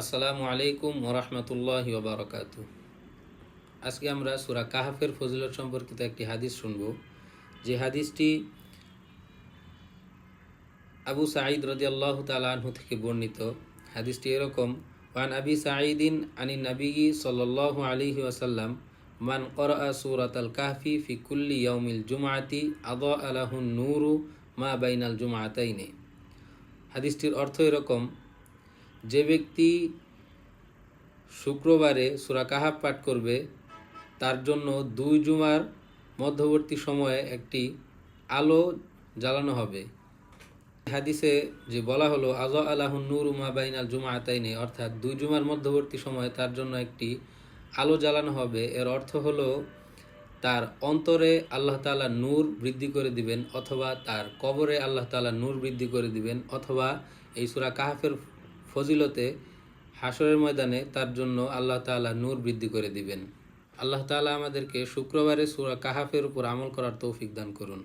আসসালামু আলাইকুম ওরহমতুল্লাহ ওবরাকাত আজকে আমরা সুরা কাহাফের ফজিলত সম্পর্কিত একটি হাদিস শুনব। যে হাদিসটি আবু সাঈদ রদিয়াল্লাহ তালাহু থেকে বর্ণিত। হাদিসটি এরকম, ওয়ান আবি সাঈদিন আনি নবী সাল্লাল্লাহু আলাইহি ওয়াসাল্লাম, মান করা সুরাত আল কাহফি ফি কুল্লি ইয়াউমিল জুমাআতি আদা আলাহুন নূরু মা বাইনাল জুমাআতাইনে। হাদিসটির অর্থ এরকম যে ব্যক্তি শুক্রবারে সুরা কাহাব পাঠ করবে, তার জন্য দুই জুমার মধ্যবর্তী সময়ে একটি আলো জ্বালানো হবে। হাদিসে যে বলা হলো, আজ আলাহুন নূর উমা বাইনাল জুমা আতাইনে অর্থাৎ দুই জুমার মধ্যবর্তী সময়ে তার জন্য একটি আলো জ্বালানো হবে। এর অর্থ হলো, তার অন্তরে আল্লাহ তাআলা নূর বৃদ্ধি করে দিবেন, অথবা তার কবরে আল্লাহ তাআলা নূর বৃদ্ধি করে দিবেন, অথবা এই সুরা কাহাফের ফজিলতে হাসরের ময়দানে তার জন্য আল্লাহ তালা নূর বৃদ্ধি করে দিবেন। আল্লাহ তালা আমাদেরকে শুক্রবারে সুরা কাহাফের উপর আমল করার তৌফিক দান করুন।